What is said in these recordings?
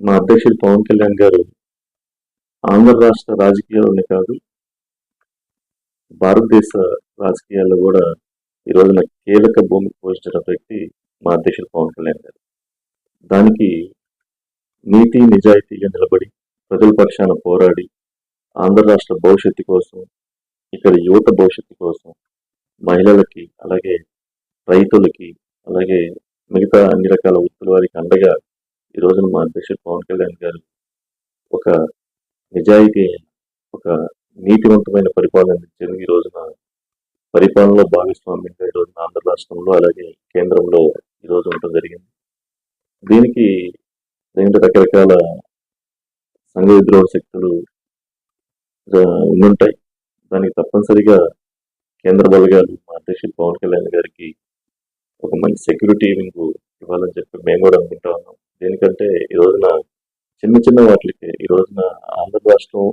మా అధ్యక్షుడు పవన్ కళ్యాణ్ గారు ఆంధ్ర రాష్ట్ర రాజకీయాల్లోనే కాదు భారతదేశ రాజకీయాల్లో కూడా ఈ రోజున కీలక భూమికి పోషించిన వ్యక్తి మా అధ్యక్షుడు పవన్ కళ్యాణ్ గారు. దానికి నీతి నిజాయితీగా నిలబడి ప్రజల పక్షాన పోరాడి ఆంధ్ర రాష్ట్ర భవిష్యత్తు కోసం ఇక్కడ యువత భవిష్యత్తు కోసం మహిళలకి అలాగే రైతులకి అలాగే మిగతా అన్ని రకాల వృత్తుల వారికి అండగా ఈ రోజున మా అధ్యక్షుడు పవన్ కళ్యాణ్ గారు ఒక నిజాయితీ ఒక నీతివంతమైన పరిపాలన అందించారు. ఈ రోజున పరిపాలనలో భాగస్వామ్యంగా ఈ రోజున ఆంధ్ర రాష్ట్రంలో అలాగే కేంద్రంలో ఈ రోజు ఉండటం జరిగింది. దీనికి రెండు రకరకాల సంఘ విద్రోహ శక్తులు ఉండుంటాయి. దానికి తప్పనిసరిగా కేంద్ర బలగాలు మా అధ్యక్షుడు పవన్ కళ్యాణ్ గారికి ఒక మంచి సెక్యూరిటీ వింగ్ ఇవ్వాలని చెప్పి మేము కూడా అనుకుంటా ఉన్నాం. దేనికంటే ఈ రోజున చిన్న చిన్న వాటికి ఈ రోజున ఆంధ్ర రాష్ట్రం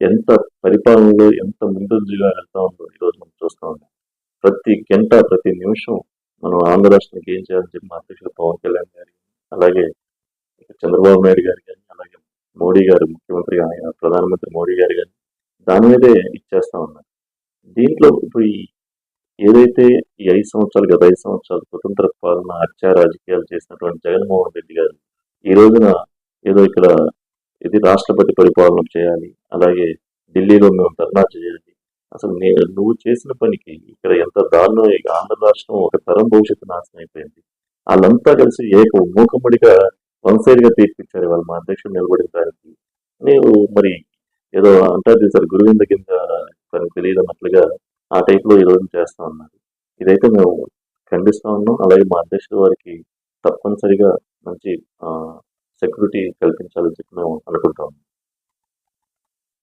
ఎంత పరిపాలనలో ఎంత ముందంజగా వెళ్తా ఉందో ఈ రోజు మనం చూస్తూ ఉన్నాం. ప్రతి గంట ప్రతి నిమిషం మనం ఆంధ్ర రాష్ట్రానికి ఏం చేయాలని చెప్పి మా అధ్యక్షుడు పవన్ కళ్యాణ్ గారి అలాగే చంద్రబాబు నాయుడు గారు కానీ అలాగే మోడీ గారు ముఖ్యమంత్రి ఆయన ప్రధానమంత్రి మోడీ గారు కానీ దాని మీదే ఇచ్చేస్తా ఉన్నారు. దీంట్లో ఇప్పుడు ఈ ఏదైతే ఈ ఐదు సంవత్సరాలు గత ఐదు సంవత్సరాలు స్వతంత్ర పాలన హత్య రాజకీయాలు చేసినటువంటి జగన్మోహన్ రెడ్డి గారు ఈ రోజున ఏదో ఇక్కడ ఇది రాష్ట్రపతి పరిపాలన చేయాలి అలాగే ఢిల్లీలో మేము ధర్నా చేయాలి. అసలు నేను నువ్వు చేసిన పనికి ఇక్కడ ఎంత దారుణం ఆంధ్ర రాష్ట్రం ఒక తరం భవిష్యత్తు నాశనం అయిపోయింది. వాళ్ళంతా కలిసి ఏక మూకమ్మడిగా వన్ సైడ్గా తీర్పిచ్చారు వాళ్ళు మా అధ్యక్షుడు నిలబడిన దానికి. నేను మరి ఏదో అంటారు సార్ గురువింద కింద తనకు తెలియదు అన్నట్లుగా ఆ టైప్లో ఈరోజు చేస్తూ చేస్తా ఉన్నారు. ఇదైతే మేము ఖండిస్తూ ఉన్నాం. అలాగే మా అధ్యక్షుడు వారికి తప్పనిసరిగా మంచి సెక్యూరిటీ కల్పించాలని చెప్పి మేము అనుకుంటున్నాం